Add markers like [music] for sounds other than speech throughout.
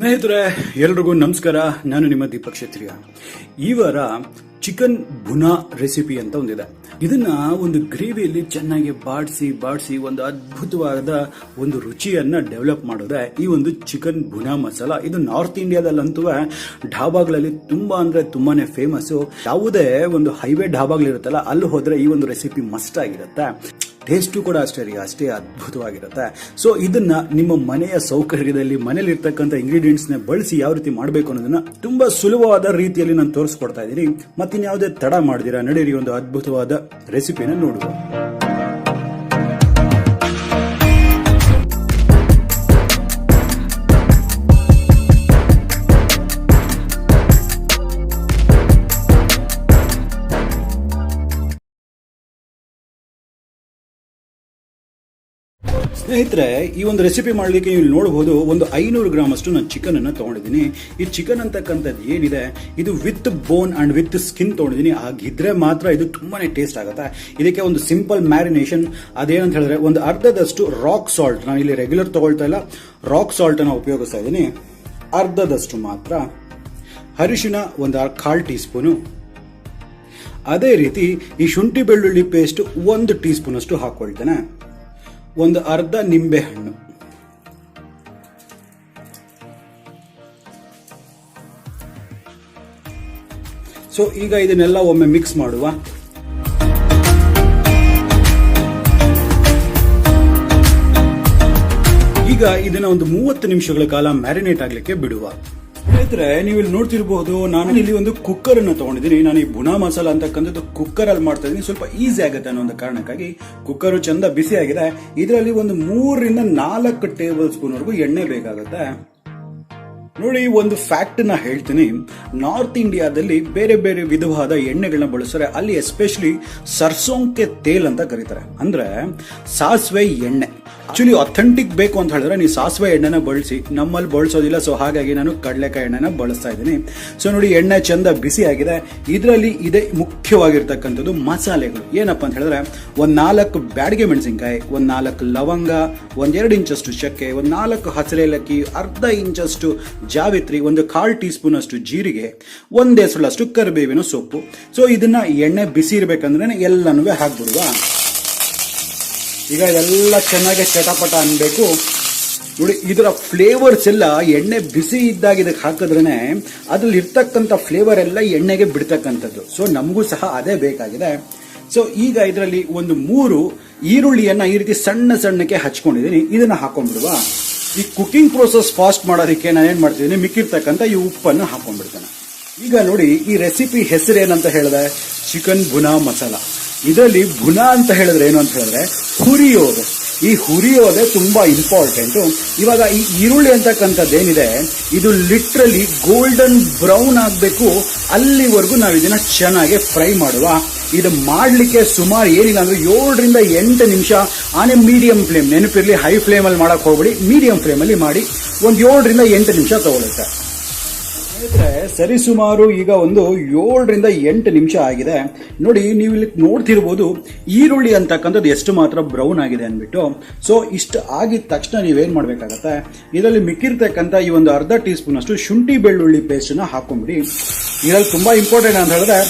ಸ್ನೇಹಿತರೆ, ಎಲ್ರಿಗೂ ನಮಸ್ಕಾರ. ನಾನು ನಿಮ್ಮ ದೀಪಕ್ ಕ್ಷತ್ರಿಯ. ಈ ವಾರ ಚಿಕನ್ ಬುನಾ ರೆಸಿಪಿ ಅಂತ ಒಂದಿದೆ. ಇದನ್ನ ಒಂದು ಗ್ರೇವಿಯಲ್ಲಿ ಚೆನ್ನಾಗಿ ಬಾಡಿಸಿ ಬಾಡಿಸಿ ಒಂದು ಅದ್ಭುತವಾದ ಒಂದು ರುಚಿಯನ್ನ ಡೆವಲಪ್ ಮಾಡೋದೇ ಈ ಒಂದು ಚಿಕನ್ ಬುನಾ ಮಸಾಲ. ಇದು ನಾರ್ತ್ ಇಂಡಿಯಾದಲ್ಲಂತೂ ಢಾಬಾಗಳಲ್ಲಿ ತುಂಬಾ ಅಂದ್ರೆ ತುಂಬಾನೇ ಫೇಮಸ್ ಯಾವುದೇ ಒಂದು ಹೈವೇ ಢಾಬಾಗಳಿರುತ್ತಲ್ಲ ಅಲ್ಲಿ ಹೋದ್ರೆ ಈ ಒಂದು ರೆಸಿಪಿ ಮಸ್ಟ್ ಆಗಿರುತ್ತೆ. ಟೇಸ್ಟು ಕೂಡ ಅಷ್ಟೇ ರೀ, ಅಷ್ಟೇ ಅದ್ಭುತವಾಗಿರುತ್ತೆ. ಸೊ ಇದನ್ನು ನಿಮ್ಮ ಮನೆಯ ಸೌಕರ್ಯದಲ್ಲಿ ಮನೇಲಿ ಇರ್ತಕ್ಕಂಥ ಇಂಗ್ರೀಡಿಯೆಂಟ್ಸ್ನ ಬಳಸಿ ಯಾವ ರೀತಿ ಮಾಡಬೇಕು ಅನ್ನೋದನ್ನ ತುಂಬಾ ಸುಲಭವಾದ ರೀತಿಯಲ್ಲಿ ನಾನು ತೋರಿಸ್ಕೊಡ್ತಾ ಇದ್ದೀನಿ. ಮತ್ತಿನ್ಯಾವುದೇ ತಡ ಮಾಡಿದಿರಾ, ನಡೀರಿ ಒಂದು ಅದ್ಭುತವಾದ ರೆಸಿಪಿನ ನೋಡುವ. ಸ್ನೇಹಿತರೆ, ಈ ಒಂದು ರೆಸಿಪಿ ಮಾಡಲಿಕ್ಕೆ ನೀವು ನೋಡಬಹುದು ಒಂದು ಐನೂರು ಗ್ರಾಮ್ ಅಷ್ಟು ನಾನು ಚಿಕನ್ ಅನ್ನ ತಗೊಂಡಿದ್ದೀನಿ. ಈ ಚಿಕನ್ ಅಂತಕ್ಕಂಥದ್ದು ಏನಿದೆ, ಇದು with bone and with skin ತಗೊಂಡಿದ್ದೀನಿ. ಹಾಗಿದ್ರೆ ಮಾತ್ರ ಇದು ತುಂಬಾನೇ ಟೇಸ್ಟ್ ಆಗುತ್ತೆ. ಇದಕ್ಕೆ ಒಂದು ಸಿಂಪಲ್ ಮ್ಯಾರಿನೇಷನ್ ಅದೇನಂತ ಹೇಳಿದ್ರೆ, ಒಂದು ಅರ್ಧದಷ್ಟು ರಾಕ್ ಸಾಲ್ಟ್ ನಾನು ಇಲ್ಲಿ ರೆಗ್ಯುಲರ್ ತಗೊಳ್ತಾ ಇಲ್ಲ. ರಾಕ್ ಸಾಲ್ಟ್ ಅನ್ನ ಉಪಯೋಗಿಸ್ತಾ ಇದ್ದೀನಿ. ಅರ್ಧದಷ್ಟು ಮಾತ್ರ ಅರಿಶಿನ, ಒಂದು ಕಾಲ್ ಟೀ ಸ್ಪೂನು ಅದೇ ರೀತಿ ಈ ಶುಂಠಿ ಬೆಳ್ಳುಳ್ಳಿ ಪೇಸ್ಟ್ ಒಂದು ಟೀ ಸ್ಪೂನ್ ಅಷ್ಟು ಹಾಕೊಳ್ತೇನೆ. ಒಂದು ಅರ್ಧ ನಿಂಬೆಹಣ್ಣು ಸೊ ಈಗ ಇದನ್ನೆಲ್ಲ ಒಮ್ಮೆ ಮಿಕ್ಸ್ ಮಾಡುವ. ಈಗ ಇದನ್ನ ಒಂದು ಮೂವತ್ತು ನಿಮಿಷಗಳ ಕಾಲ ಮ್ಯಾರಿನೇಟ್ ಆಗಲಿಕ್ಕೆ ಬಿಡುವ. ಸ್ನೇಹಿತರೆ, ನೀವು ಇಲ್ಲಿ ನೋಡ್ತಿರ್ಬಹುದು ನಾನು ಇಲ್ಲಿ ಒಂದು ಕುಕ್ಕರ್ ಅನ್ನು ತಗೊಂಡಿದ್ದೀನಿ. ನಾನು ಈ ಬುನಾ ಮಸಾಲಾ ಅಂತಕ್ಕಂಥದ್ದು ಕುಕ್ಕರ್ ಅಲ್ಲಿ ಮಾಡ್ತಾ ಇದ್ದೀನಿ ಸ್ವಲ್ಪ ಈಸಿ ಆಗುತ್ತೆ ಅನ್ನೋ ಒಂದು ಕಾರಣಕ್ಕಾಗಿ ಕುಕ್ಕರ್ ಚಂದ ಬಿಸಿ ಆಗಿದೆ ಇದರಲ್ಲಿ ಒಂದು ಮೂರರಿಂದ ನಾಲ್ಕು ಟೇಬಲ್ ಸ್ಪೂನ್ ವರೆಗೂ ಎಣ್ಣೆ ಬೇಕಾಗುತ್ತೆ. ನೋಡಿ, ಒಂದು ಫ್ಯಾಕ್ಟ್ನ ಹೇಳ್ತೀನಿ. ನಾರ್ತ್ ಇಂಡಿಯಾದಲ್ಲಿ ಬೇರೆ ಬೇರೆ ವಿಧವಾದ ಎಣ್ಣೆಗಳನ್ನ ಬಳಸ್ತಾರೆ. ಅಲ್ಲಿ ಎಸ್ಪೆಷಲಿ ಸರ್ಸೋಂಕೆ ತೇಲ್ ಅಂತ ಕರೀತಾರೆ. ಅಂದ್ರೆ ಸಾಸಿವೆ ಎಣ್ಣೆ. ಆಕ್ಚುಲಿ ಅಥೆಂಟಿಕ್ ಬೇಕು ಅಂತ ಹೇಳಿದ್ರೆ ನೀವು ಸಾಸಿವೆ ಎಣ್ಣೆನ ಬಳಸಿ. ನಮ್ಮಲ್ಲಿ ಬಳಸೋದಿಲ್ಲ ಸೊ ಹಾಗಾಗಿ ನಾನು ಕಡಲೆಕಾಯಿ ಎಣ್ಣೆನ ಬಳಸ್ತಾ ಇದ್ದೀನಿ. ಸೊ ನೋಡಿ, ಎಣ್ಣೆ ಚಂದ ಬಿಸಿ ಆಗಿದೆ. ಇದರಲ್ಲಿ ಇದೆ ಮುಖ್ಯವಾಗಿರ್ತಕ್ಕಂಥದ್ದು ಮಸಾಲೆಗಳು. ಏನಪ್ಪ ಅಂತ ಹೇಳಿದ್ರೆ, ಒಂದ್ ನಾಲ್ಕು ಬ್ಯಾಡಿಗೆ ಮೆಣಸಿನ್ಕಾಯಿ, ಒಂದ್ ನಾಲ್ಕು ಲವಂಗ ಒಂದೆರಡು ಇಂಚಷ್ಟು ಚಕ್ಕೆ, ಒಂದ್ ನಾಲ್ಕು ಹಸಿರೇಲಕ್ಕಿ, ಅರ್ಧ ಇಂಚಷ್ಟು ಜಾವಿತ್ರಿ ಒಂದು ಕಾಲ್ ಟೀ ಸ್ಪೂನ್ ಅಷ್ಟು ಜೀರಿಗೆ, ಒಂದೇ ಸುಳ್ಳಷ್ಟು ಕರಿಬೇವಿನ ಸೊಪ್ಪು. ಸೊ ಇದನ್ನ ಎಣ್ಣೆ ಬಿಸಿ ಇರಬೇಕಂದ್ರೆ ಎಲ್ಲನೂ ಹಾಕ್ಬಿಡುವ. ಈಗ ಇದೆಲ್ಲ ಚೆನ್ನಾಗಿ ಚಟಪಟ ಅನ್ಬೇಕು. ನೋಡಿ, ಇದರ ಫ್ಲೇವರ್ಸ್ ಎಲ್ಲ ಎಣ್ಣೆ ಬಿಸಿ ಇದ್ದಾಗ ಇದಕ್ಕೆ ಹಾಕಿದ್ರೇನೆ ಅದ್ರಲ್ಲಿ ಇರ್ತಕ್ಕಂಥ ಫ್ಲೇವರ್ ಎಲ್ಲ ಎಣ್ಣೆಗೆ ಬಿಡ್ತಕ್ಕಂಥದ್ದು. ಸೊ ನಮಗೂ ಸಹ ಅದೇ ಬೇಕಾಗಿದೆ. ಸೊ ಈಗ ಇದರಲ್ಲಿ ಒಂದು ಮೂರು ಈರುಳ್ಳಿಯನ್ನ ಈ ರೀತಿ ಸಣ್ಣ ಸಣ್ಣಕ್ಕೆ ಹಚ್ಕೊಂಡಿದ್ದೀನಿ. ಇದನ್ನ ಹಾಕೊಂಡ್ಬಿಡುವ. ಈ ಕುಕಿಂಗ್ ಪ್ರೋಸೆಸ್ ಫಾಸ್ಟ್ ಮಾಡೋದಕ್ಕೆ ನಾನು ಏನು ಮಾಡ್ತಿದ್ದೀನಿ ಮಿಕ್ಕಿರ್ತಕ್ಕಂಥ ಈ ಉಪ್ಪನ್ನು ಹಾಕೊಂಡ್ಬಿಡ್ತೇನೆ. ಈಗ ನೋಡಿ, ಈ ರೆಸಿಪಿ ಹೆಸರು ಏನಂತ ಹೇಳಿದ್ರೆ ಚಿಕನ್ ಬುನಾ ಮಸಾಲ ಇದರಲ್ಲಿ ಬುನಾ ಅಂತ ಹೇಳಿದ್ರೆ ಏನು ಅಂತ ಹೇಳಿದ್ರೆ ಹುರಿಯೋದು ಈ ಹುರಿಯೋದೆ ತುಂಬಾ ಇಂಪಾರ್ಟೆಂಟ್ ಇವಾಗ ಈ ಈರುಳ್ಳಿ ಅಂತಕ್ಕಂಥದ್ದು ಏನಿದೆ ಇದು ಲಿಟ್ರಲಿ ಗೋಲ್ಡನ್ ಬ್ರೌನ್ ಆಗಬೇಕು. ಅಲ್ಲಿವರೆಗೂ ನಾವು ಇದನ್ನ ಚೆನ್ನಾಗಿ ಫ್ರೈ ಮಾಡುವ. ಇದು ಮಾಡಲಿಕ್ಕೆ ಸುಮಾರು ಏನಿಲ್ಲ ಅಂದ್ರೆ ಏಳರಿಂದ ಎಂಟು ನಿಮಿಷ. ಆನೆ ಮೀಡಿಯಂ ಫ್ಲೇಮ್ ನೆನಪಿರಲಿ ಹೈ ಫ್ಲೇಮಲ್ಲಿ ಮಾಡಕ್ ಹೋಗ್ಬಿಡಿ ಮೀಡಿಯಂ ಫ್ಲೇಮಲ್ಲಿ ಮಾಡಿ ಒಂದು ಏಳರಿಂದ ಎಂಟು ನಿಮಿಷ ತಗೊಳುತ್ತೆ. ಸ್ನೇಹಿತರೆ ಸರಿಸುಮಾರು ಈಗ ಒಂದು ಏಳರಿಂದ ಎಂಟು ನಿಮಿಷ ಆಗಿದೆ. ನೋಡಿ, ನೀವು ಇಲ್ಲಿ ನೋಡ್ತಿರ್ಬೋದು, ಈರುಳ್ಳಿ ಅಂತಕ್ಕಂಥದ್ದು ಎಷ್ಟು ಮಾತ್ರ ಬ್ರೌನ್ ಆಗಿದೆ ಅಂದ್ಬಿಟ್ಟು. ಸೊ ಇಷ್ಟು ಆಗಿದ ತಕ್ಷಣ ನೀವೇನು ಮಾಡಬೇಕಾಗತ್ತೆ? ಇದರಲ್ಲಿ ಮಿಕ್ಕಿರ್ತಕ್ಕಂಥ ಈ ಒಂದು ಅರ್ಧ ಟೀ ಸ್ಪೂನ್ ಅಷ್ಟು ಶುಂಠಿ ಬೆಳ್ಳುಳ್ಳಿ ಪೇಸ್ಟನ್ನು ಹಾಕೊಂಬಿಡಿ. ಇದರಲ್ಲಿ ತುಂಬ ಇಂಪಾರ್ಟೆಂಟ್ ಅಂತ ಹೇಳಿದ್ರೆ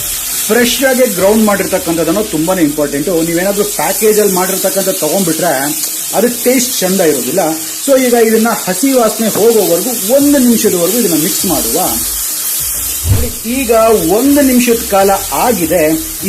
ಫ್ರೆಶ್ ಆಗಿ ಗ್ರೌಂಡ್ ಮಾಡಿರ್ತಕ್ಕಂಥದ್ದನ್ನು ತುಂಬಾ ಇಂಪಾರ್ಟೆಂಟು ನೀವೇನಾದರೂ ಪ್ಯಾಕೇಜಲ್ಲಿ ಮಾಡಿರ್ತಕ್ಕಂಥ ತಗೊಂಡ್ಬಿಟ್ರೆ ಅದು ಟೇಸ್ಟ್ ಚಂದ ಇರೋದಿಲ್ಲ ಸೊ ಈಗ ಇದನ್ನ ಹಸಿ ವಾಸನೆ ಹೋಗೋವರೆಗೂ ಒಂದು ನಿಮಿಷದವರೆಗೂ ಇದನ್ನ ಮಿಕ್ಸ್ ಮಾಡುವ ಈಗ ಒಂದು ನಿಮಿಷದ ಕಾಲ ಆಗಿದೆ.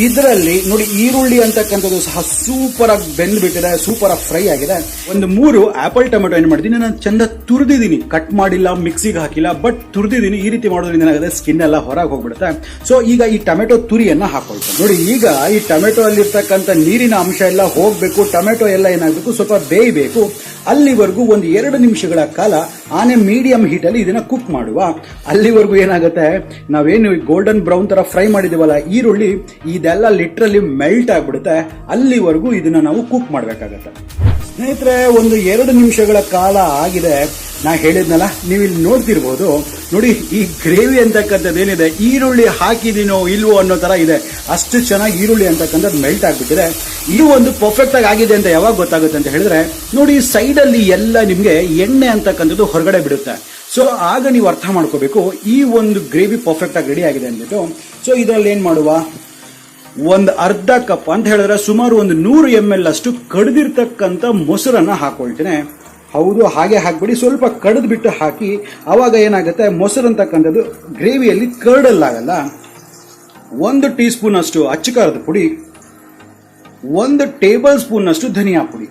ಇದರಲ್ಲಿ ನೋಡಿ ಈರುಳ್ಳಿ ಅಂತಕ್ಕಂಥದ್ದು ಸಹ ಸೂಪರ್ ಆಗಿ ಬೆಂದ್ಬಿಟ್ಟಿದೆ ಸೂಪರ್ ಆಗಿ ಫ್ರೈ ಆಗಿದೆ. ಒಂದು ಮೂರು ಆಪಲ್ ಟೊಮೆಟೊ ಏನ್ ಮಾಡಿದ್ದೀನಿ ನಾನು ಚಂದ ತುರಿದಿದ್ದೀನಿ. ಕಟ್ ಮಾಡಿಲ್ಲ ಮಿಕ್ಸಿಗೆ ಹಾಕಿಲ್ಲ ಬಟ್ ತುರಿದಿದ್ದೀನಿ. ಈ ರೀತಿ ಮಾಡೋದ್ರಿಂದ ಏನಾಗುತ್ತೆ? ಸ್ಕಿನ್ ಎಲ್ಲ ಹೊರಗೆ ಹೋಗ್ಬಿಡುತ್ತೆ. ಸೊ ಈಗ ಈ ಟೊಮೆಟೊ ತುರಿಯನ್ನ ಹಾಕೊಳ್ತೇನೆ. ನೋಡಿ, ಈಗ ಈ ಟೊಮೆಟೊ ಅಲ್ಲಿರ್ತಕ್ಕಂಥ ನೀರಿನ ಅಂಶ ಎಲ್ಲ ಹೋಗ್ಬೇಕು ಟೊಮೆಟೊ ಎಲ್ಲ ಏನಾಗಬೇಕು? ಸ್ವಲ್ಪ ಬೇಯಬೇಕು. ಅಲ್ಲಿವರೆಗೂ ಒಂದು ಎರಡು ನಿಮಿಷಗಳ ಕಾಲ ಆನೆ ಮೀಡಿಯಂ ಹೀಟ್ ಅಲ್ಲಿ ಇದನ್ನ ಕುಕ್ ಮಾಡುವ. ಅಲ್ಲಿವರೆಗೂ ಏನಾಗುತ್ತೆ? ನಾವೇನು ಗೋಲ್ಡನ್ ಬ್ರೌನ್ ತರ ಫ್ರೈ ಮಾಡಿದೀವಲ್ಲ, ಈರುಳ್ಳಿ ಇದೆಲ್ಲ ಲಿಟ್ರಲ್ಲಿ ಮೆಲ್ಟ್ ಆಗ್ಬಿಡುತ್ತೆ. ಅಲ್ಲಿವರೆಗೂ ಇದನ್ನ ನಾವು ಕುಕ್ ಮಾಡಬೇಕಾಗತ್ತೆ. ಸ್ನೇಹಿತರೆ, ಒಂದು ಎರಡು ನಿಮಿಷಗಳ ಕಾಲ ಆಗಿದೆ. ನಾ ಹೇಳಿದ್ನಲ್ಲ ನೀವು ಇಲ್ಲಿ ನೋಡ್ತಿರ್ಬೋದು. ನೋಡಿ, ಈ ಗ್ರೇವಿ ಅಂತಕ್ಕಂಥದ್ದು ಏನಿದೆ ಈರುಳ್ಳಿ ಹಾಕಿದೀನೋ ಇಲ್ವೋ ಅನ್ನೋ ಥರ ಇದೆ. ಅಷ್ಟು ಚೆನ್ನಾಗಿ ಈರುಳ್ಳಿ ಅಂತಕ್ಕಂಥದ್ದು ಮೆಲ್ಟ್ ಆಗಿಬಿಟ್ಟಿದೆ. ಇದು ಒಂದು ಪರ್ಫೆಕ್ಟ್ ಆಗಿ ಆಗಿದೆ ಅಂತ ಯಾವಾಗ ಗೊತ್ತಾಗುತ್ತೆ ಅಂತ ಹೇಳಿದ್ರೆ, ನೋಡಿ ಸೈಡಲ್ಲಿ ಎಲ್ಲ ನಿಮಗೆ ಎಣ್ಣೆ ಅಂತಕ್ಕಂಥದ್ದು ಹೊರಗಡೆ ಬಿಡುತ್ತೆ. ಸೊ ಆಗ ನೀವು ಅರ್ಥ ಮಾಡ್ಕೋಬೇಕು, ಈ ಒಂದು ಗ್ರೇವಿ ಪರ್ಫೆಕ್ಟ್ ಆಗಿ ರೆಡಿ ಆಗಿದೆ ಅಂದ್ಬಿಟ್ಟು ಸೊ ಇದರಲ್ಲಿ ಏನ್ ಮಾಡುವ? ಒಂದು ಅರ್ಧ ಕಪ್ ಅಂತ ಹೇಳಿದ್ರೆ ಸುಮಾರು ಒಂದು ನೂರು ಎಂ ಎಲ್ ಅಷ್ಟು ಕಡ್ದಿರ್ತಕ್ಕಂಥ ಮೊಸರನ್ನ ಹಾಕೊಳ್ತೇನೆ. ಹೌದು, ಹಾಗೆ ಹಾಕ್ಬಿಡಿ. ಸ್ವಲ್ಪ ಕಡ್ದು ಬಿಟ್ಟು ಹಾಕಿ, ಅವಾಗ ಏನಾಗುತ್ತೆ? ಮೊಸರು ಅಂತಕ್ಕಂಥದ್ದು ಗ್ರೇವಿಯಲ್ಲಿ ಕರ್ಡಲ್ಲಾಗಲ್ಲ ಒಂದು ಟೀ ಸ್ಪೂನ್ ಅಷ್ಟು ಅಚ್ಚುಕಾರದ ಪುಡಿ, ಒಂದು ಟೇಬಲ್ ಸ್ಪೂನ್ ಅಷ್ಟು ಧನಿಯಾ ಪುಡಿ.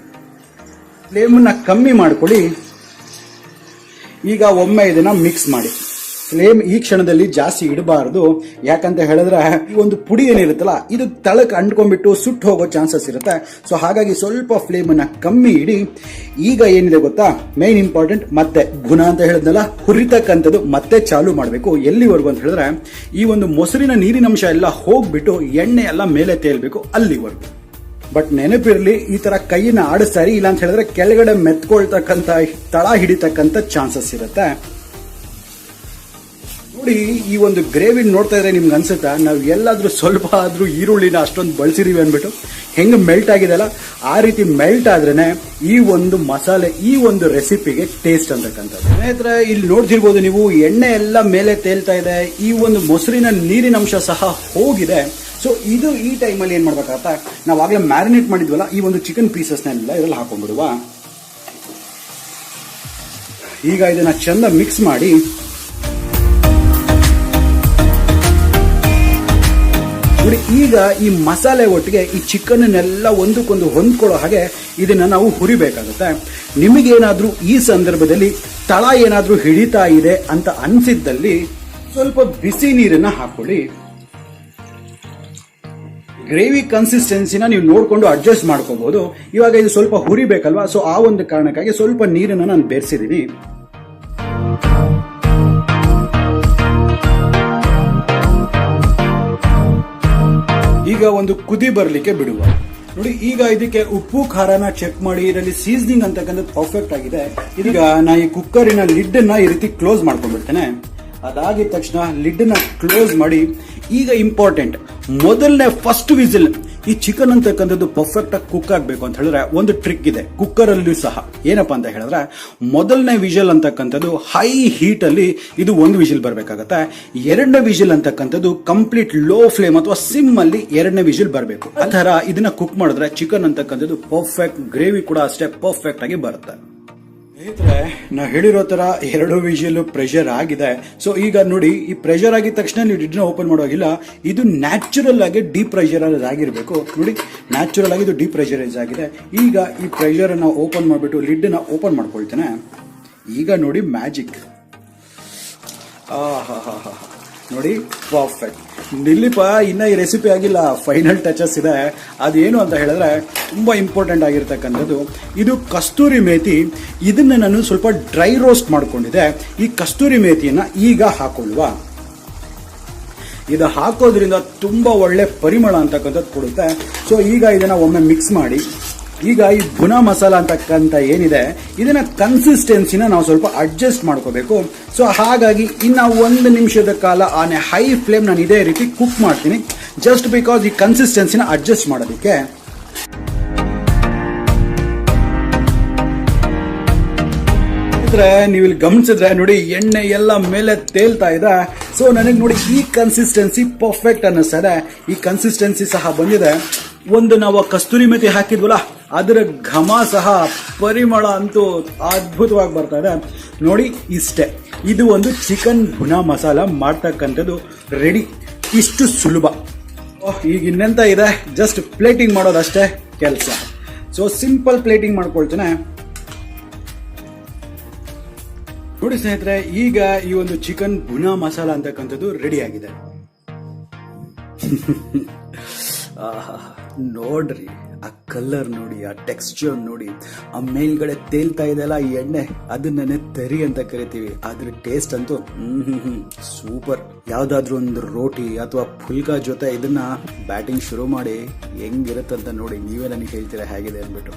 ಫ್ಲೇಮನ್ನ ಕಮ್ಮಿ ಮಾಡ್ಕೊಳ್ಳಿ. ಈಗ ಒಮ್ಮೆ ಇದನ್ನ ಮಿಕ್ಸ್ ಮಾಡಿ. ಫ್ಲೇಮ್ ಈ ಕ್ಷಣದಲ್ಲಿ ಜಾಸ್ತಿ ಇಡಬಾರದು. ಯಾಕಂತ ಹೇಳಿದ್ರೆ, ಈ ಒಂದು ಪುಡಿ ಏನಿರುತ್ತಲ್ಲ, ಇದು ತಳಕ್ಕೆ ಅಂಟ್ಕೊಂಡ್ಬಿಟ್ಟು ಸುಟ್ಟು ಹೋಗೋ ಚಾನ್ಸಸ್ ಇರುತ್ತೆ. ಸೊ ಹಾಗಾಗಿ ಸ್ವಲ್ಪ ಫ್ಲೇಮ್ ಅನ್ನ ಕಮ್ಮಿ ಇಡಿ. ಈಗ ಏನಿದೆ ಗೊತ್ತಾ? ಮೇನ್ ಇಂಪಾರ್ಟೆಂಟ್ ಮತ್ತೆ ಗುಣ ಅಂತ ಹೇಳಿದ್ನಲ್ಲ, ಹುರಿತಕ್ಕಂಥದ್ದು ಮತ್ತೆ ಚಾಲು ಮಾಡಬೇಕು. ಎಲ್ಲಿವರೆಗೂ ಅಂತ ಹೇಳಿದ್ರೆ, ಈ ಒಂದು ಮೊಸರಿನ ನೀರಿನಂಶ ಎಲ್ಲ ಹೋಗ್ಬಿಟ್ಟು ಎಣ್ಣೆ ಎಲ್ಲ ಮೇಲೆ ತೇಲ್ಬೇಕು ಅಲ್ಲಿವರೆಗೂ. ಬಟ್ ನೆನಪಿರ್ಲಿ, ಈ ತರ ಕೈನ ಆಡಿಸ್ತಾರೆ ಇಲ್ಲ ಅಂತ ಹೇಳಿದ್ರೆ ಕೆಳಗಡೆ ಮೆತ್ಕೊಳ್ತಕ್ಕಂತ ತಳ ಹಿಡಿತಕ್ಕಂತ ಚಾನ್ಸಸ್ ಇರುತ್ತೆ. ನೋಡಿ, ಈ ಒಂದು ಗ್ರೇವಿ ನೋಡ್ತಾ ಇದ್ರೆ ನಿಮ್ಗೆ ಅನ್ಸುತ್ತಾ, ನಾವು ಎಲ್ಲಾದ್ರೂ ಸ್ವಲ್ಪ ಆದ್ರೂ ಈರುಳ್ಳಿನ ಅಷ್ಟೊಂದು ಬಳಸಿದೀವಿ ಅಂದ್ಬಿಟ್ಟು, ಹೆಂಗ್ ಮೆಲ್ಟ್ ಆಗಿದೆಲ್ಲ ಆ ರೀತಿ ಮೆಲ್ಟ್ ಆದ್ರೇನೆ ಈ ಒಂದು ಮಸಾಲೆ, ಈ ಒಂದು ರೆಸಿಪಿಗೆ ಟೇಸ್ಟ್ ಅಂತಕ್ಕಂಥದ್ದು. ಸ್ನೇಹಿತರೆ, ಇಲ್ಲಿ ನೋಡ್ತಿರ್ಬೋದು ನೀವು, ಎಣ್ಣೆ ಎಲ್ಲ ಮೇಲೆ ತೇಲ್ತಾ ಇದೆ, ಈ ಒಂದು ಮೊಸರಿನ ನೀರಿನ ಅಂಶ ಸಹ ಹೋಗಿದೆ. ಸೊ ಇದು ಈ ಟೈಮಲ್ಲಿ ಏನು ಮಾಡ್ಬೇಕಾಗತ್ತಾ? ನಾವು ಆಗಲೇ ಮ್ಯಾರಿನೇಟ್ ಮಾಡಿದ್ವಲ್ಲ, ಈ ಒಂದು ಚಿಕನ್ ಪೀಸಸ್ನೆಲ್ಲ ಇದರಲ್ಲಿ ಹಾಕೊಂಡ್ಬಿಡುವ. ಈಗ ಇದನ್ನ ಚೆಂದ ಮಿಕ್ಸ್ ಮಾಡಿ. ನೋಡಿ, ಈಗ ಈ ಮಸಾಲೆ ಒಟ್ಟಿಗೆ ಈ ಚಿಕನ್ನೆಲ್ಲ ಒಂದಕ್ಕೊಂದು ಹೊಂದ್ಕೊಳ್ಳೋ ಹಾಗೆ ಇದನ್ನ ನಾವು ಹುರಿಬೇಕಾಗುತ್ತೆ. ನಿಮಗೇನಾದರೂ ಈ ಸಂದರ್ಭದಲ್ಲಿ ತಳ ಏನಾದರೂ ಹಿಡಿತಾ ಇದೆ ಅಂತ ಅನ್ಸಿದ್ದಲ್ಲಿ ಸ್ವಲ್ಪ ಬಿಸಿ ನೀರನ್ನ ಹಾಕೊಳ್ಳಿ ಗ್ರೇವಿ ಕನ್ಸಿಸ್ಟೆನ್ಸಿನ ನೀವು ನೋಡ್ಕೊಂಡು ಅಡ್ಜಸ್ಟ್ ಮಾಡ್ಕೋಬಹುದು ಇವಾಗ ಇದು ಸ್ವಲ್ಪ ಹುರಿಬೇಕಲ್ವಾ ಸೊ ಆ ಒಂದು ಕಾರಣಕ್ಕಾಗಿ ಸ್ವಲ್ಪ ನೀರನ್ನು ನಾನು ಬೆರೆಸಿದ್ದೀನಿ ಈಗ ಒಂದು ಕುದಿ ಬರಲಿಕ್ಕೆ ಬಿಡುವ. ನೋಡಿ, ಈಗ ಇದಕ್ಕೆ ಉಪ್ಪು, ಖಾರನ ಚೆಕ್ ಮಾಡಿ, ಇದರಲ್ಲಿ ಸೀಸನಿಂಗ್ ಅಂತಕ್ಕಂಥದ್ದು ಪರ್ಫೆಕ್ಟ್ ಆಗಿದೆ. ಈಗ ನಾ ಈ ಕುಕ್ಕರಿನ ಲಿಡ್ ಅನ್ನ ಈ ರೀತಿ ಕ್ಲೋಸ್ ಮಾಡ್ಕೊಂಡ್ಬಿಡ್ತೇನೆ. ಅದಾಗಿದ ತಕ್ಷಣ ಲಿಡ್ನ ಕ್ಲೋಸ್ ಮಾಡಿ, ಈಗ ಇಂಪಾರ್ಟೆಂಟ್, ಮೊದಲನೇ ಫಸ್ಟ್ ವಿಸಿಲ್. ಈ ಚಿಕನ್ ಅಂತಕ್ಕಂಥದ್ದು ಪರ್ಫೆಕ್ಟ್ ಆಗಿ ಕುಕ್ ಆಗಬೇಕು ಅಂತ ಹೇಳಿದ್ರೆ ಒಂದು ಟ್ರಿಕ್ ಇದೆ ಕುಕ್ಕರ್ ಅಲ್ಲಿ ಸಹ. ಏನಪ್ಪಾ ಅಂತ ಹೇಳಿದ್ರೆ, ಮೊದಲನೇ ವಿಷಲ್ ಅಂತಕ್ಕಂಥದ್ದು ಹೈ ಹೀಟ್ ಅಲ್ಲಿ ಇದು ಒಂದು ವಿಷಲ್ ಬರಬೇಕಾಗತ್ತೆ. ಎರಡನೇ ವಿಷಲ್ ಅಂತಕ್ಕಂಥದ್ದು ಕಂಪ್ಲೀಟ್ ಲೋ ಫ್ಲೇಮ್ ಅಥವಾ ಸಿಮ್ ಅಲ್ಲಿ ಎರಡನೇ ವಿಷಲ್ ಬರಬೇಕು. ಆ ಇದನ್ನ ಕುಕ್ ಮಾಡಿದ್ರೆ ಚಿಕನ್ ಅಂತಕ್ಕಂಥದ್ದು ಪರ್ಫೆಕ್ಟ್ ಗ್ರೇವಿ ಕೂಡ ಅಷ್ಟೇ ಪರ್ಫೆಕ್ಟ್ ಆಗಿ ಬರುತ್ತೆ. ಸ್ನೇಹಿತರೆ, ನಾ ಹೇಳಿರೋ ತರ ಎರಡು ವಿಷಯಲ್ಲೂ ಪ್ರೆಷರ್ ಆಗಿದೆ. ಸೊ ಈಗ ನೋಡಿ, ಈ ಪ್ರೆಷರ್ ಆಗಿದ ತಕ್ಷಣ ನೀವು ಡಿಡ್ನ ಓಪನ್ ಮಾಡೋಗಿಲ್ಲ ಇದು ನ್ಯಾಚುರಲ್ ಆಗಿ ಡಿಪ್ರೆಷರೈಸ್ ಆಗಿರಬೇಕು. ನೋಡಿ ನ್ಯಾಚುರಲ್ ಆಗಿ ಇದು ಡಿಪ್ರೆಷರೈಸ್ ಆಗಿದೆ. ಈಗ ಈ ಪ್ರೆಷರ್ ಅನ್ನ ಓಪನ್ ಮಾಡಿಬಿಟ್ಟು ಲಿಡ್ನ ಓಪನ್ ಮಾಡ್ಕೊಳ್ತೇನೆ. ಈಗ ನೋಡಿ ಮ್ಯಾಜಿಕ್ ನೋಡಿ ಪರ್ಫೆಕ್ಟ್ ಇಲ್ಲಿಪ್ಪ ಇನ್ನ ಈ ರೆಸಿಪಿ ಆಗಿಲ್ಲ. ಫೈನಲ್ ಟಚಸ್ ಇದೆ. ಅದೇನು ಅಂತ ಹೇಳಿದ್ರೆ, ತುಂಬಾ ಇಂಪಾರ್ಟೆಂಟ್ ಆಗಿರ್ತಕ್ಕಂಥದ್ದು. ಇದು ಕಸ್ತೂರಿ ಮೇತಿ. ಇದನ್ನ ನಾನು ಸ್ವಲ್ಪ ಡ್ರೈ ರೋಸ್ಟ್ ಮಾಡ್ಕೊಂಡಿದೆ ಈ ಕಸ್ತೂರಿ ಮೇತಿಯನ್ನ ಈಗ ಹಾಕೊಳ್ಳುವ ಇದು ಹಾಕೋದ್ರಿಂದ ತುಂಬಾ ಒಳ್ಳೆ ಪರಿಮಳ ಅಂತಕ್ಕಂಥದ್ದು ಕೊಡುತ್ತೆ. ಸೊ ಈಗ ಇದನ್ನ ಒಮ್ಮೆ ಮಿಕ್ಸ್ ಮಾಡಿ. ಈಗ ಈ ಗುಣ ಮಸಾಲ ಅಂತಕ್ಕಂಥ ಏನಿದೆ, ಇದನ್ನ ಕನ್ಸಿಸ್ಟೆನ್ಸಿನ ನಾವು ಸ್ವಲ್ಪ ಅಡ್ಜಸ್ಟ್ ಮಾಡ್ಕೋಬೇಕು. ಸೊ ಹಾಗಾಗಿ ಇನ್ನು ಒಂದು ನಿಮಿಷದ ಕಾಲ ಆನೆ ಹೈ ಫ್ಲೇಮ್ ನಾನು ಇದೇ ರೀತಿ ಕುಕ್ ಮಾಡ್ತೀನಿ. ಜಸ್ಟ್ ಬಿಕಾಸ್ ಈ ಕನ್ಸಿಸ್ಟೆನ್ಸಿನ ಅಡ್ಜಸ್ಟ್ ಮಾಡೋದಕ್ಕೆ. ನೀವು ಗಮನಿಸಿದ್ರೆ ನೋಡಿ ಎಣ್ಣೆ ಎಲ್ಲ ಮೇಲೆ ತೇಲ್ತಾ ಇದೆ. ಸೊ ನನಗೆ ನೋಡಿ ಈ ಕನ್ಸಿಸ್ಟೆನ್ಸಿ ಪರ್ಫೆಕ್ಟ್ ಅನ್ನಿಸ್ತದೆ ಈ ಕನ್ಸಿಸ್ಟೆನ್ಸಿ ಸಹ ಬಂದಿದೆ. ಒಂದು ನಾವು ಕಸ್ತೂರಿ ಮೆತಿ ಹಾಕಿದ್ವಲ್ಲ ಅದರ ಘಮ ಸಹ ಪರಿಮಳ ಅಂತೂ ಅದ್ಭುತವಾಗಿ ಬರ್ತಾ ಇದೆ. ನೋಡಿ ಇಷ್ಟೇ. ಇದು ಒಂದು ಚಿಕನ್ ಭುನ ಮಸಾಲ ಮಾಡ್ತಕ್ಕಂಥದ್ದು. ರೆಡಿ ಇಷ್ಟು ಸುಲಭ. ಓಹ್, ಈಗ ಇನ್ನೆಂತ ಇದೆ? ಜಸ್ಟ್ ಪ್ಲೇಟಿಂಗ್ ಮಾಡೋದಷ್ಟೇ ಕೆಲಸ. ಸೊ ಸಿಂಪಲ್ ಪ್ಲೇಟಿಂಗ್ ಮಾಡ್ಕೊಳ್ತೇನೆ. ನೋಡಿ ಸ್ನೇಹಿತರೆ ಈಗ ಈ ಒಂದು ಚಿಕನ್ ಭುನಾ ಮಸಾಲ ಅಂತಕ್ಕಂಥದ್ದು ರೆಡಿ ಆಗಿದೆ. [laughs] ನೋಡ್ರಿ. ಕಲರ್ ನೋಡಿ, ಆ ಟೆಕ್ಸ್ಚರ್ ನೋಡಿ, ಆ ಮೇಲ್ಗಡೆ ತೇಲ್ತಾ ಇದೆಯಲ್ಲ ಈ ಎಣ್ಣೆ, ಅದನ್ನೇ ತೆರಿ ಅಂತ ಕರಿತೀವಿ. ಅದ್ರ ಟೇಸ್ಟ್ ಅಂತೂ ಹ್ಮ್ ಸೂಪರ್ ಯಾವ್ದಾದ್ರು ಒಂದು ರೋಟಿ ಅಥವಾ ಫುಲ್ಕಾ ಜೊತೆ ಇದನ್ನ ಬ್ಯಾಟಿಂಗ್ ಶುರು ಮಾಡಿ ಹೆಂಗಿರುತ್ತಂತ ನೋಡಿ, ನೀವೇ ನನಗೆ ಹೇಳ್ತೀರಾ ಹೇಗಿದೆ ಅಂದ್ಬಿಟ್ಟು.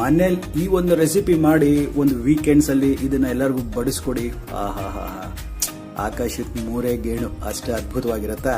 ಮನೇಲಿ ಈ ಒಂದು ರೆಸಿಪಿ ಮಾಡಿ ಒಂದು ವೀಕೆಂಡ್ಸ್ ಅಲ್ಲಿ ಇದನ್ನ ಎಲ್ಲರಿಗೂ ಬಡಿಸ್ಕೊಡಿ. ಆಹಾ ಹಾ ಹಾ ಆಕಾಶಕ್ಕೆ ಮೂರೇ ಗೇಣು, ಅಷ್ಟೇ ಅದ್ಭುತವಾಗಿರುತ್ತೆ.